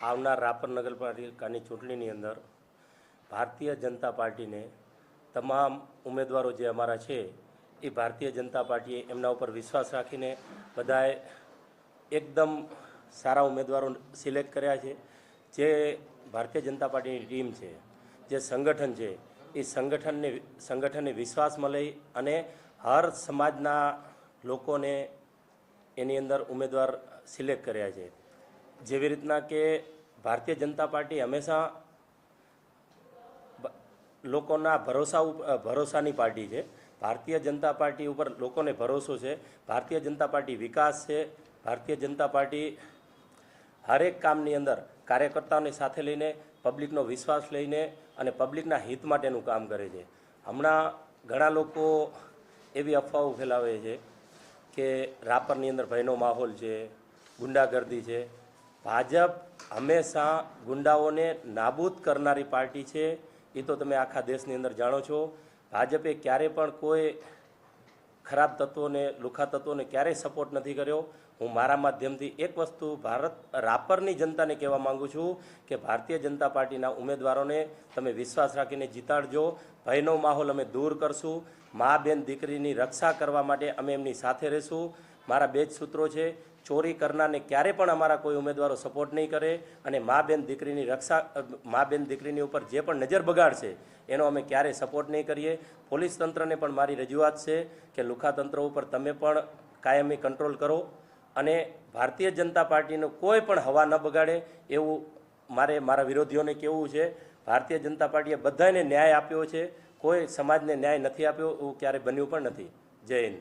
આવનાર રાપર નગરપાલિકાની ચૂંટણીની અંદર ભારતીય જનતા પાર્ટીને તમામ ઉમેદવારો જે અમારા છે, એ ભારતીય જનતા પાર્ટીએ એમના ઉપર વિશ્વાસ રાખીને બધાએ એકદમ સારા ઉમેદવારો સિલેક્ટ કર્યા છે. જે ભારતીય જનતા પાર્ટીની ટીમ છે, જે સંગઠન છે, એ સંગઠનને સંગઠનને વિશ્વાસ મળે અને હર સમાજના લોકોને એની અંદર ઉમેદવાર સિલેક્ટ કર્યા છે. જેવી રીતના કે ભારતીય જનતા પાર્ટી હંમેશા લોકોના ભરોસા ભરોસાની પાર્ટી છે. ભારતીય જનતા પાર્ટી ઉપર લોકોને ભરોસો છે. ભારતીય જનતા પાર્ટી વિકાસ છે. ભારતીય જનતા પાર્ટી હરેક કામની અંદર કાર્યકર્તાઓને સાથે લઈને પબ્લિકનો વિશ્વાસ લઈને અને પબ્લિકના હિત માટેનું કામ કરે છે. હમણાં ઘણા લોકો એવી અફવાઓ ફેલાવે છે કે રાપરની અંદર ભયનો માહોલ છે, ગુંડાગર્દી છે. ભાજપ હંમેશા ગુંડાઓને નાબૂદ કરનારી પાર્ટી છે. એ તો તમે આખા દેશની અંદર જાણો છો. ભાજપે ક્યારે પણ કોઈ ખરાબ તત્વોને, લુખા તત્વોને ક્યારેય સપોર્ટ નથી કર્યો. હું મારા માધ્યમથી એક વસ્તુ ભારત, રાપરની જનતાને કહેવા માંગુ છું કે ભારતીય જનતા પાર્ટીના ઉમેદવારોને તમે વિશ્વાસ રાખીને જીતાડજો. ભયનો માહોલ અમે દૂર કરશું. મા બેન દીકરીની રક્ષા કરવા માટે અમે એમની સાથે રહીશું. મારા બે જ સૂત્રો છે. ચોરી કરનારને ક્યારે પણ અમારા કોઈ ઉમેદવારો સપોર્ટ નહીં કરે અને મા બેન દીકરીની રક્ષા, મા બેન દીકરીની ઉપર જે પણ નજર બગાડશે, એનો અમે ક્યારેય સપોર્ટ નહીં કરીએ. પોલીસ તંત્રને પણ મારી રજૂઆત છે કે લુખા તંત્ર ઉપર તમે પણ કાયમી કંટ્રોલ કરો અને ભારતીય જનતા પાર્ટીનું કોઈ પણ હવા ન બગાડે એવું મારે, મારા વિરોધીઓને કહેવું છે. ભારતીય જનતા પાર્ટીએ બધાને ન્યાય આપ્યો છે. કોઈ સમાજને ન્યાય નથી આપ્યો, એવું ક્યારેય બન્યું પણ નથી. જય હિન્દ.